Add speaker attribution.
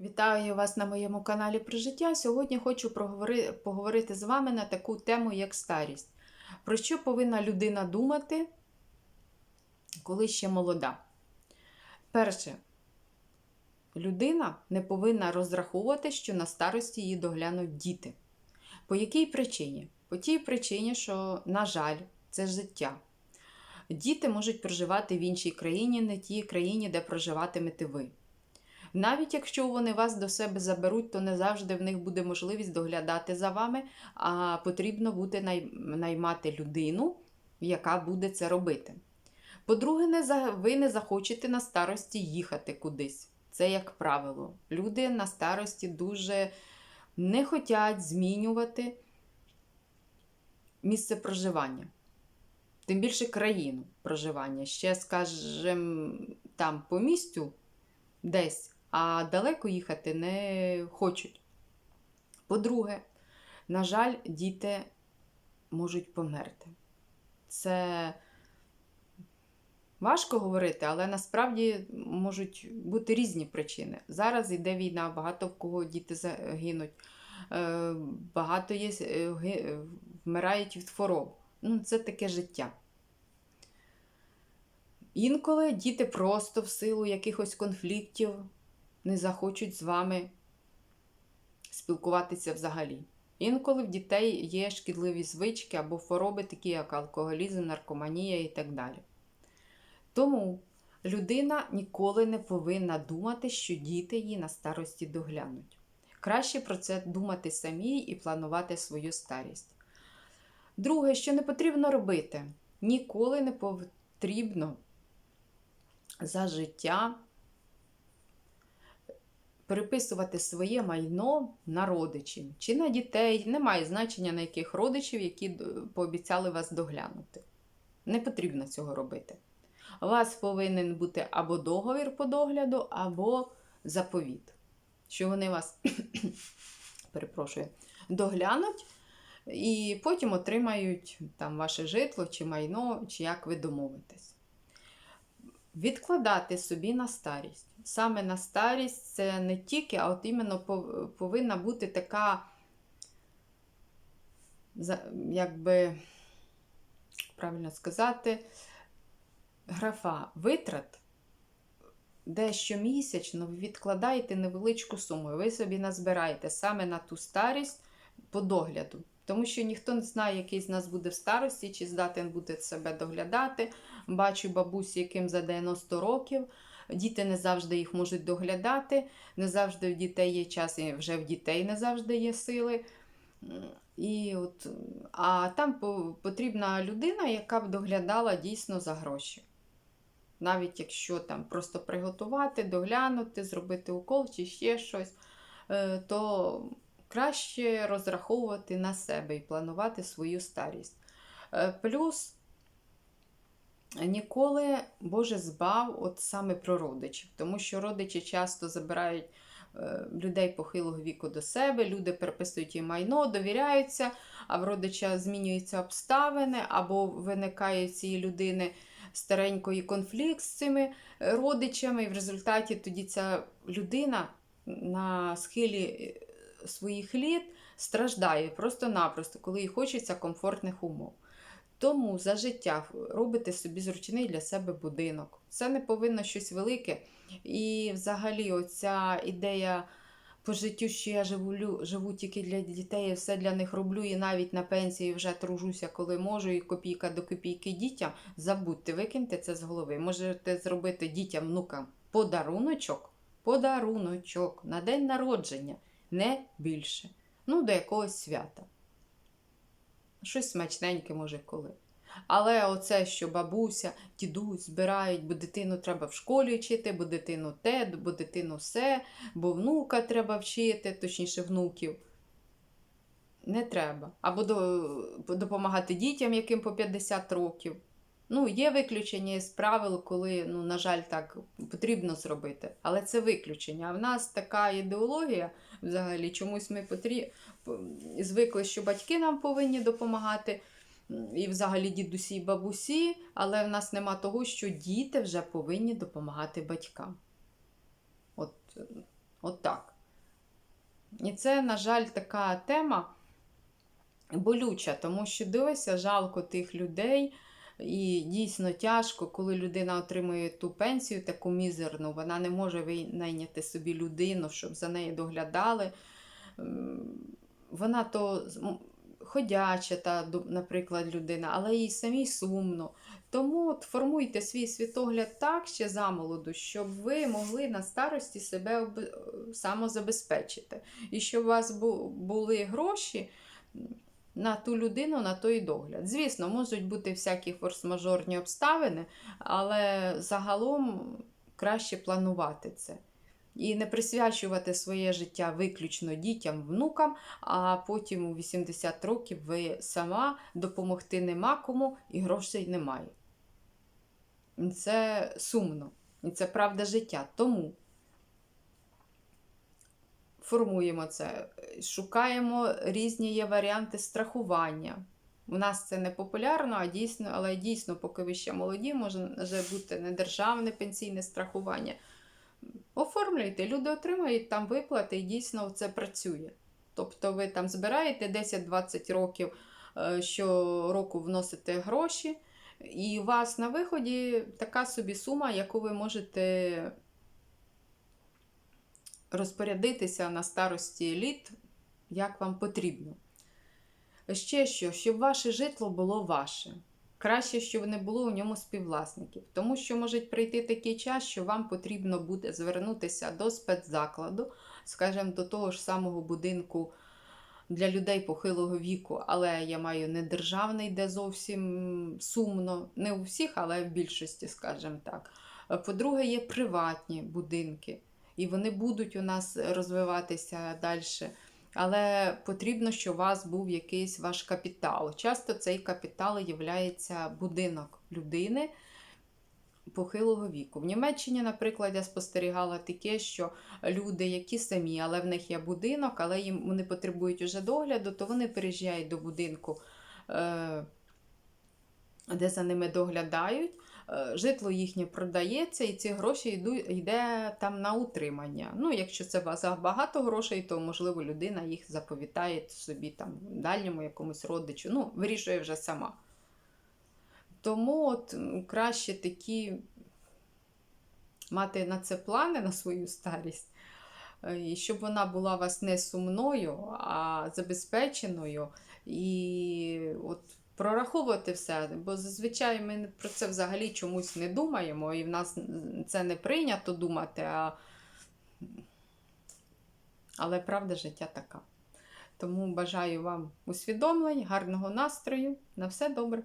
Speaker 1: Вітаю вас на моєму каналі про життя. Сьогодні хочу поговорити з вами на таку тему, як старість. Про що повинна людина думати, коли ще молода? Перше, людина не повинна розраховувати, що на старості її доглянуть діти. По якій причині? По тій причині, що, на жаль, це життя. Діти можуть проживати в іншій країні, не тій країні, де проживатимете ви. Навіть якщо вони вас до себе заберуть, то не завжди в них буде можливість доглядати за вами, а потрібно буде наймати людину, яка буде це робити. По-друге, ви не захочете на старості їхати кудись. Це як правило. Люди на старості дуже не хочуть змінювати місце проживання. Тим більше країну проживання. Ще, скажімо, там по місцю десь, а далеко їхати не хочуть. По-друге, на жаль, діти можуть померти. Це важко говорити, але насправді можуть бути різні причини. Зараз йде війна, багато в кого діти загинуть, е, багато є, е, вмирають від хвороб. Ну, це таке життя. Інколи діти просто в силу якихось конфліктів не захочуть з вами спілкуватися взагалі. Інколи в дітей є шкідливі звички або хвороби, такі як алкоголізм, наркоманія і так далі. Тому людина ніколи не повинна думати, що діти її на старості доглянуть. Краще про це думати самій і планувати свою старість. Друге, що не потрібно робити, ніколи не потрібно за життя переписувати своє майно на родичів чи на дітей. Немає значення на яких родичів, які пообіцяли вас доглянути. Не потрібно цього робити. У вас повинен бути або договір по догляду, або заповіт, що вони вас перепрошую, доглянуть і потім отримають там ваше житло чи майно, чи як ви домовитесь. Відкладати собі на старість. Саме на старість це не тільки, а от іменно повинна бути така, якби, правильно сказати, графа витрат, де щомісячно відкладаєте невеличку суму. Ви собі назбираєте саме на ту старість по догляду. Тому що ніхто не знає, який з нас буде в старості, чи здатен буде себе доглядати. Бачу бабусі, яким за 90 років. Діти не завжди їх можуть доглядати, не завжди в дітей є час, і вже в дітей не завжди є сили. І от, а там потрібна людина, яка б доглядала дійсно за гроші. Навіть якщо там просто приготувати, доглянути, зробити укол чи ще щось, е, то краще розраховувати на себе і планувати свою старість. Е, Плюс ніколи Боже збав от саме про родичів, тому що родичі часто забирають е, людей похилого віку до себе, люди переписують їм майно, довіряються, а в родича змінюються обставини, або виникає цієї людини старенької конфлікт з цими е, родичами, і в результаті тоді ця людина на схилі е, своїх літ страждає просто-напросто, коли їй хочеться комфортних умов. Тому за життя робите собі зручний для себе будинок. Це не повинно щось велике. І взагалі, оця ідея по життю, що я живу, живу тільки для дітей, все для них роблю, і навіть на пенсії вже тружуся, коли можу, і копійка до копійки дітям. Забудьте, викиньте це з голови. Можете зробити дітям, внукам подаруночок, подаруночок на день народження, не більше. Ну, до якогось свята. Щось смачненьке, може, коли. Але оце, що бабуся, дідусь збирають, бо дитину треба в школі вчити, бо дитину те, бо дитину все, бо внука треба вчити, точніше, внуків. Не треба. Або допомагати дітям, яким по 50 років. Ну, є виключення з правил, коли, ну, на жаль, так потрібно зробити. Але це виключення. А в нас така ідеологія, взагалі, чомусь ми потрібно звикли, що батьки нам повинні допомагати, і взагалі дідусі і бабусі, але в нас нема того, що діти вже повинні допомагати батькам. От Отак. І це, на жаль, така тема болюча, тому що дивися, жалко тих людей. І дійсно тяжко, коли людина отримує ту пенсію, таку мізерну, вона не може винайняти собі людину, щоб за нею доглядали. Вона то ходяча, та, наприклад, людина, але їй самій сумно. Тому от формуйте свій світогляд так ще замолоду, щоб ви могли на старості себе об- самозабезпечити. І щоб у вас бу- були гроші на ту людину, на той догляд. Звісно, можуть бути всякі форс-мажорні обставини, але загалом краще планувати це. І не присвячувати своє життя виключно дітям, внукам, а потім у 80 років ви сама допомогти нема кому і грошей немає. Це сумно. І це правда життя. Тому формуємо це, шукаємо різні є варіанти страхування. У нас це не популярно, а дійсно, але дійсно, поки ви ще молоді, може бути не державне пенсійне страхування. Оформлюйте, люди отримають там виплати і дійсно це працює. Тобто ви там збираєте 10-20 років, е, щороку вносите гроші, і у вас на виході така собі сума, яку ви можете розпорядитися на старості літ, як вам потрібно. Ще що, щоб ваше житло було ваше. Краще, щоб не було у ньому співвласників, тому що може прийти такий час, що вам потрібно буде звернутися до спецзакладу, скажімо, до того ж самого будинку для людей похилого віку, але я маю не державний, де зовсім сумно, не у всіх, але в більшості, скажімо так. По-друге, є приватні будинки, і вони будуть у нас розвиватися далі. Але потрібно, щоб у вас був якийсь ваш капітал. Часто цей капітал є будинок людини похилого віку. В Німеччині, наприклад, я спостерігала таке, що люди, які самі, але в них є будинок, але їм вони потребують уже догляду, то вони переїжджають до будинку, е, де за ними доглядають. Е, Житло їхнє продається, і ці гроші йду, йде там на утримання. Ну, якщо це багато грошей, то можливо людина їх заповітає собі там дальньому якомусь родичу. Ну, вирішує вже сама. Тому от краще такі мати на це плани на свою старість, е, і щоб вона була вас не сумною, а забезпеченою. І от прораховувати все, бо зазвичай ми про це взагалі чомусь не думаємо, і в нас це не прийнято думати, а... але правда життя така. Тому бажаю вам усвідомлень, гарного настрою. На все добре.